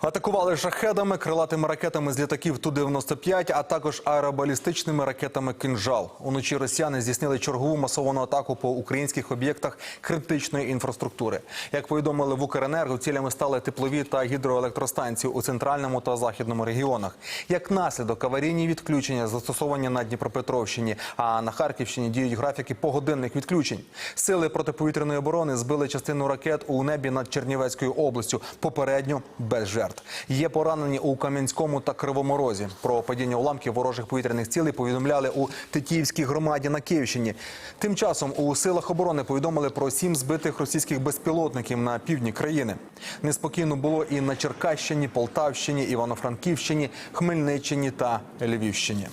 Атакували шахедами, крилатими ракетами з літаків Ту-95, а також аеробалістичними ракетами «Кинжал». Уночі росіяни здійснили чергову масовану атаку по українських об'єктах критичної інфраструктури. Як повідомили в Укренерго, цілями стали теплові та гідроелектростанції у центральному та західному регіонах. Як наслідок аварійні відключення застосовані на Дніпропетровщині, а на Харківщині діють графіки погодинних відключень. Сили протиповітряної оборони збили частину ракет у небі над Чернівецькою областю, попередньо без жертв. Є поранені у Кам'янському та Кривому Розі. Про падіння уламків ворожих повітряних цілей повідомляли у Тетіївській громаді на Київщині. Тим часом у силах оборони повідомили про сім збитих російських безпілотників на півдні країни. Неспокійно було і на Черкащині, Полтавщині, Івано-Франківщині, Хмельниччині та Львівщині.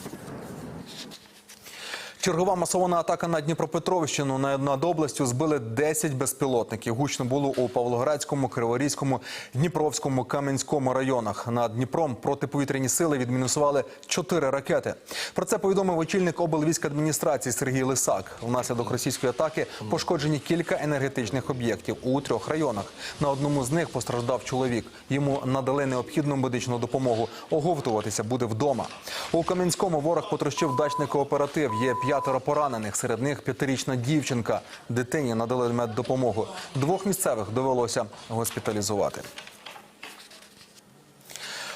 Чергова масована атака на Дніпропетровщину на- областю збили 10 безпілотників. Гучно було у Павлоградському, Криворізькому, Дніпровському, Кам'янському районах. Над Дніпром протиповітряні сили відмінусували 4 ракети. Про це повідомив очільник облвійськадміністрації Сергій Лисак. Внаслідок російської атаки пошкоджені кілька енергетичних об'єктів у трьох районах. На одному з них постраждав чоловік. Йому надали необхідну медичну допомогу. Оговтуватися буде вдома. У Кам'янському ворог потрощив дачний кооператив. Є п'ятеро поранених. Серед них п'ятирічна дівчинка. Дитині надали меддопомогу. Двох місцевих довелося госпіталізувати.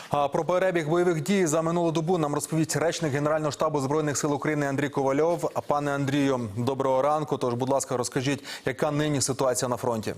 А про перебіг бойових дій за минулу добу нам розповість речник Генерального штабу збройних сил України Андрій Ковальов. А пане Андрію, доброго ранку. Тож, будь ласка, розкажіть, яка нині ситуація на фронті?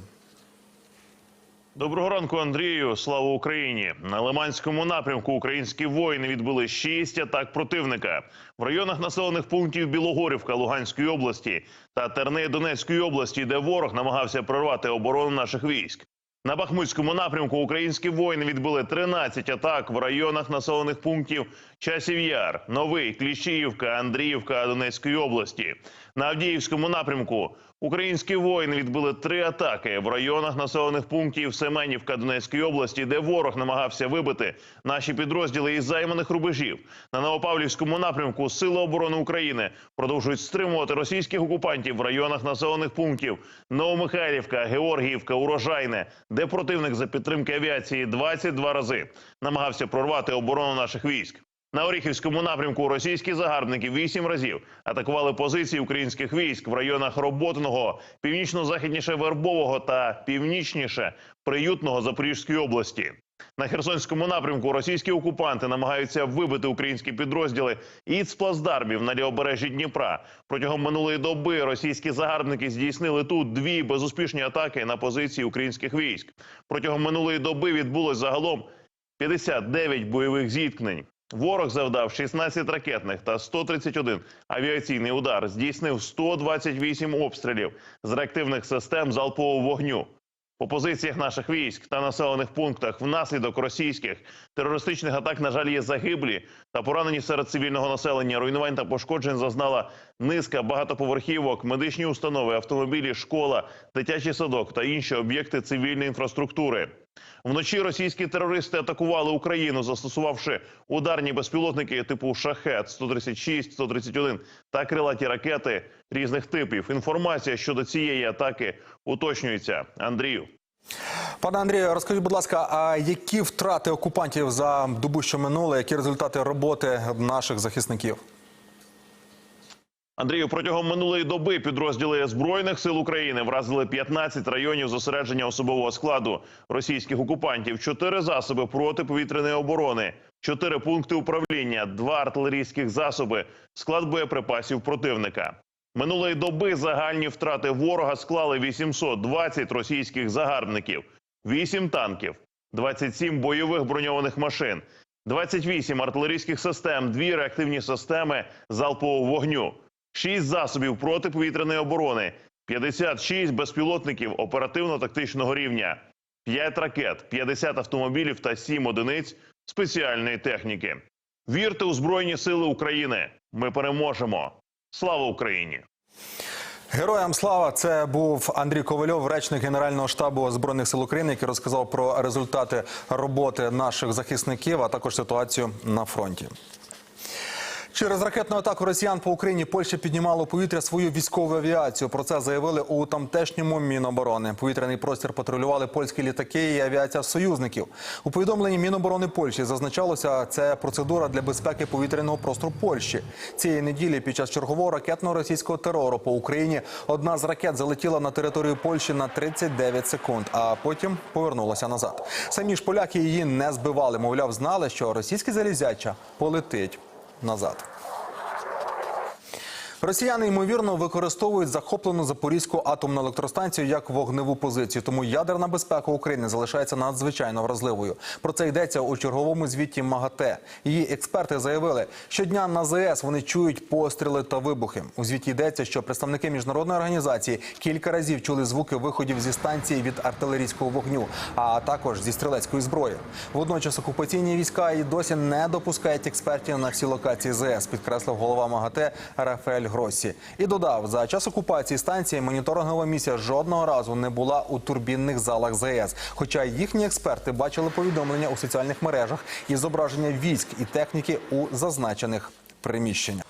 Доброго ранку, Андрію. Слава Україні! На Лиманському напрямку українські воїни відбили шість атак противника в районах населених пунктів Білогорівка Луганської області та Терни Донецької області, де ворог намагався прорвати оборону наших військ. На Бахмутському напрямку українські воїни відбили 13 атак в районах населених пунктів Часів Яр, Новий, Кліщіївка, Андріївка Донецької області. На Авдіївському напрямку українські воїни відбили три атаки в районах населених пунктів Семенівка Донецької області, де ворог намагався вибити наші підрозділи із займаних рубежів. На Новопавлівському напрямку Сили оборони України продовжують стримувати російських окупантів в районах населених пунктів Новомихайлівка, Георгіївка, Урожайне, де противник за підтримки авіації 22 рази намагався прорвати оборону наших військ. На Оріхівському напрямку російські загарбники вісім разів атакували позиції українських військ в районах Роботиного, північно-західніше Вербового та північніше Приютного Запорізької області. На Херсонському напрямку російські окупанти намагаються вибити українські підрозділи із плацдармів на лівобережжі Дніпра. Протягом минулої доби російські загарбники здійснили тут дві безуспішні атаки на позиції українських військ. Протягом минулої доби відбулось загалом 59 бойових зіткнень. Ворог завдав 16 ракетних та 131 авіаційний удар, здійснив 128 обстрілів з реактивних систем залпового вогню. По позиціях наших військ та населених пунктах внаслідок російських терористичних атак, на жаль, є загиблі та поранені серед цивільного населення. Руйнувань та пошкоджень зазнала низка багатоповерхівок, медичні установи, автомобілі, школа, дитячий садок та інші об'єкти цивільної інфраструктури. Вночі російські терористи атакували Україну, застосувавши ударні безпілотники типу шахет 136 131 та крилаті ракети різних типів. Інформація щодо цієї атаки уточнюється. Андрію. Пане Андрію, розкажіть, будь ласка, а які втрати окупантів за добу, що минуло, які результати роботи наших захисників? Андрію, протягом минулої доби підрозділи збройних сил України вразили 15 районів зосередження особового складу російських окупантів, 4 засоби протиповітряної оборони, 4 пункти управління, 2 артилерійських засоби, склад боєприпасів противника. Минулої доби загальні втрати ворога склали 820 російських загарбників, 8 танків, 27 бойових броньованих машин, 28 артилерійських систем, 2 реактивні системи залпового вогню. 6 засобів протиповітряної оборони, 56 безпілотників оперативно-тактичного рівня, 5 ракет, 50 автомобілів та 7 одиниць спеціальної техніки. Вірте у Збройні Сили України. Ми переможемо. Слава Україні! Героям слава! Це був Андрій Ковальов, речник Генерального штабу збройних сил України, який розказав про результати роботи наших захисників, а також ситуацію на фронті. Через ракетну атаку росіян по Україні Польща піднімала у повітря свою військову авіацію. Про це заявили у тамтешньому Міноборони. Повітряний простір патрулювали польські літаки і авіація союзників. У повідомленні Міноборони Польщі зазначалося, це процедура для безпеки повітряного простору Польщі. Цієї неділі під час чергового ракетного російського терору по Україні одна з ракет залетіла на територію Польщі на 39 секунд, а потім повернулася назад. Самі ж поляки її не збивали. Мовляв, знали, що російське залізяча полетить назад. Росіяни ймовірно використовують захоплену запорізьку атомну електростанцію як вогневу позицію. Тому ядерна безпека України залишається надзвичайно вразливою. Про це йдеться у черговому звіті МАГАТЕ. Її експерти заявили, що дня на ЗС вони чують постріли та вибухи. У звіті йдеться, що представники міжнародної організації кілька разів чули звуки виходів зі станції від артилерійського вогню, а також зі стрілецької зброї. Водночас окупаційні війська і досі не допускають експертів на всі локації ЗС, підкреслив голова МАГАТЕ Рафаель Гроссі. І додав, за час окупації станції моніторингова місія жодного разу не була у турбінних залах ЗС. Хоча їхні експерти бачили повідомлення у соціальних мережах і зображення військ і техніки у зазначених приміщеннях.